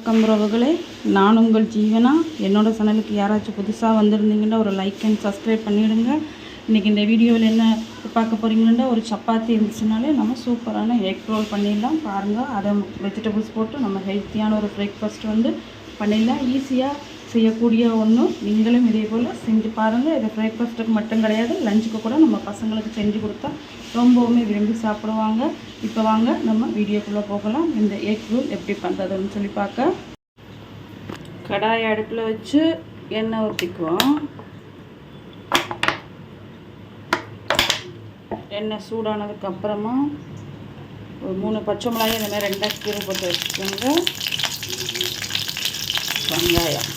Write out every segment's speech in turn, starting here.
வணக்கம் உறவுகளே. நான் உங்கள் ஜீவனா? என்னோடய சேனலுக்கு யாராச்சும் புதுசாக வந்திருந்தீங்கன்னா ஒரு லைக் அண்ட் சப்ஸ்கிரைப் பண்ணிவிடுங்க இன்றைக்கி இந்த வீடியோவில் என்ன பார்க்க போகிறீங்கன்னா ஒரு சப்பாத்தி இருந்துச்சுனாலே நம்ம சூப்பரான எக் ரோல் பண்ணிடலாம். பாருங்கள் அதை வெஜிடபிள்ஸ் போட்டு நம்ம ஹெல்த்தியான ஒரு பிரேக்ஃபாஸ்ட் வந்து பண்ணிடலாம். ஈஸியாக செய்யக்கூடிய ஒன்று நீங்களும் இதே போல் செஞ்சு பாருங்கள் இது பிரேக்ஃபாஸ்ட்டுக்கு மட்டும் கிடையாது. லஞ்சுக்கு கூட நம்ம பசங்களுக்கு செஞ்சு கொடுத்தா ரொம்பவுமே விரும்பி சாப்பிடுவாங்க. இப்போ வாங்க நம்ம வீடியோக்குள்ளே போகலாம். இந்த எக் ரோல் எப்படி பண்ணுறதுன்னு சொல்லி பார்க்க. கடாய் அடுப்பில் வச்சு எண்ணெய் ஊற்றிக்குவோம் எண்ணெய் சூடானதுக்கு அப்புறமா ஒரு மூணு பச்சை மிளகாய் இந்த மாதிரி ரெண்டாக கீரை போட்டு வச்சுக்கோங்க. வெங்காயம்.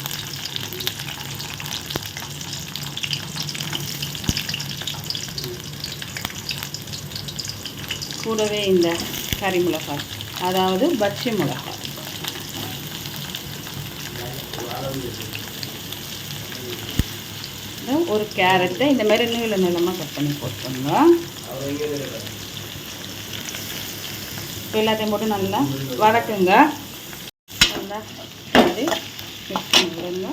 கூடவே இந்த கறி மிளகாய் அதாவது பச்சை மிளகாய். ஒரு கேரட்டை இந்த மாதிரி நீள நீளமாக கட் பண்ணி போட்டுக்கோங்க. இப்போ எல்லாத்தையும் போட்டு நல்லா வதக்குங்க. நல்லா மாதிரி மிக்ஸ் பண்ணிடுங்க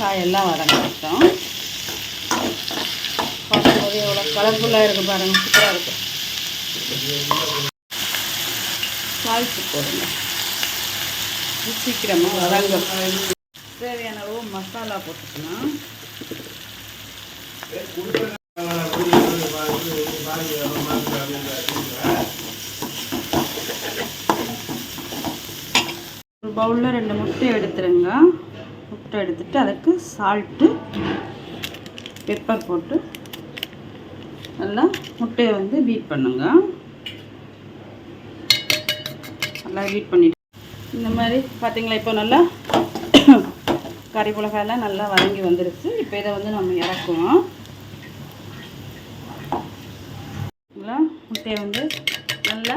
காயெல்லாம் வதங்க வச்சோம் கலர்ஃபுல்லாக இருக்குது பாருங்கள் சூப்பராக இருக்குது சால்ட்டு போடுங்க. சீக்கிரமாக வதங்கும். தேவையான அளவு மசாலா போட்டுக்கலாம். ஒரு பவுலில் ரெண்டு முட்டை எடுத்துருங்க. முட்டை எடுத்துட்டு அதுக்கு சால்ட்டு பெப்பர் போட்டு நல்லா முட்டையை வந்து பீட் பண்ணுங்க. நல்லா பீட் பண்ணிட்டு இந்த மாதிரி பார்த்தீங்களா இப்போ நல்லா கறி மிளகாயெல்லாம் நல்லா வதங்கி வந்துருச்சு. இப்போ இதை வந்து நம்ம இறக்குவோம். முட்டையை வந்து நல்லா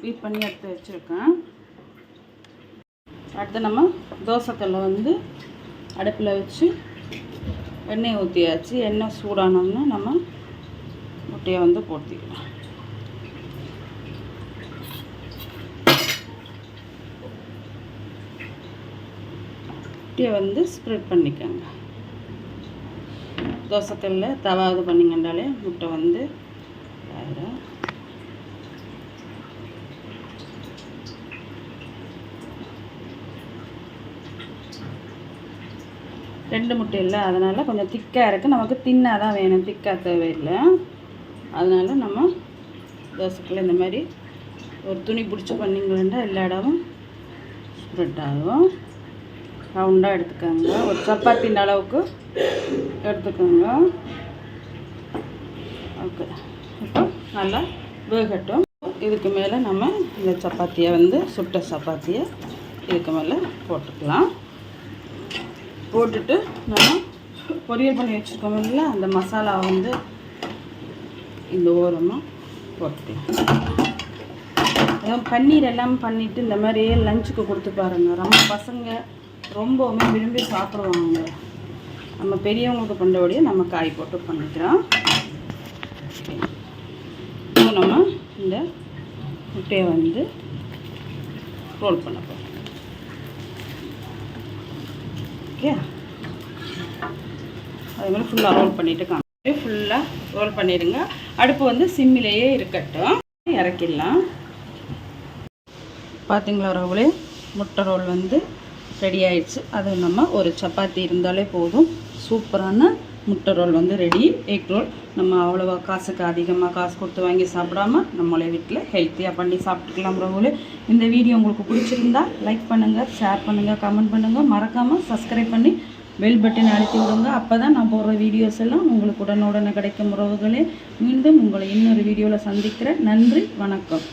பீட் பண்ணி எடுத்து வச்சுருக்கேன். அடுத்து நம்ம தோசைக்கல்லை வந்து அடுப்பில் வச்சு எண்ணெய் ஊற்றியாச்சு எண்ணெய் சூடானோம்னா நம்ம முட்டையை வந்து போட்டிக்கலாம் முட்டையை வந்து ஸ்ப்ரெட் பண்ணிக்கோங்க. தோசைக்கல்ல தவா இது பண்ணிங்கன்றாலே முட்டை வந்து ரெண்டு முட்டை இல்லை அதனால் கொஞ்சம் திக்காக இருக்குது நமக்கு தின்னாக தான் வேணும் திக்காக தேவையில்லை. அதனால் நம்ம தோசைக்குள்ள இந்த மாதிரி ஒரு துணி பிடிச்சி பண்ணிங்களா எல்லா இடமும் ஸ்ப்ரெட் ஆகும். ரவுண்டாக எடுத்துக்கோங்க. ஒரு சப்பாத்தின் அளவுக்கு எடுத்துக்கோங்க. ஓகே. இப்போ நல்லா வேகட்டும். இதுக்கு மேலே நம்ம இந்த சப்பாத்தியை வந்து சுட்ட சப்பாத்தியை இதுக்கு மேலே போட்டுக்கலாம். போட்டுட்டு நம்ம பொரியல் பண்ணி வச்சுருக்கோம் இல்லை அந்த மசாலா வந்து இந்த ஓரமாக போட்டுக்கலாம் பன்னீர் எல்லாம் பண்ணிவிட்டு இந்த மாதிரி லஞ்சுக்கு கொடுத்து பாருங்கள் நம்ம பசங்க ரொம்பவுமே விரும்பி சாப்பிடுவாங்க. நம்ம பெரியவங்களுக்கு பண்ணுறபடியே நம்ம காய் போட்டு பண்ணிக்கிறோம் இப்போ நம்ம இந்த முட்டையை வந்து ரோல் பண்ண போகிறோம் ஓகே அதே மாதிரி ஃபுல்லாக ரோல் பண்ணிவிட்டு காமி ஃபுல்லாக ரோல் பண்ணிடுங்க. அடுப்பு வந்து சிம்மிலேயே இருக்கட்டும். இறக்கிடலாம். பார்த்தீங்களா ரோலே முட்டை ரோல் வந்து ரெடி ஆயிடுச்சு. அது நம்ம ஒரு சப்பாத்தி இருந்தாலே போதும். சூப்பரான முட்டை ரோல் வந்து ரெடி எக் ரோல் நம்ம அவ்வளோவா காசுக்கு அதிகமாக காசு கொடுத்து வாங்கி சாப்பிடாம நம்மளே வீட்டில் ஹெல்த்தியாக பண்ணி சாப்பிட்டுக்கலாம் ரோல் இந்த வீடியோ உங்களுக்கு பிடிச்சிருந்தா லைக் பண்ணுங்கள் ஷேர் பண்ணுங்கள் கமெண்ட் பண்ணுங்கள் மறக்காமல் சப்ஸ்கிரைப் பண்ணி பெல் பட்டன் அழுத்தி விடுங்க. அப்போ தான் நான் போடுற வீடியோஸ் எல்லாம் உங்களுக்கு உடனுடனே கிடைக்கும் உறவுகளே. மீண்டும் உங்களை இன்னொரு வீடியோவில் சந்திக்கிறேன். நன்றி வணக்கம்.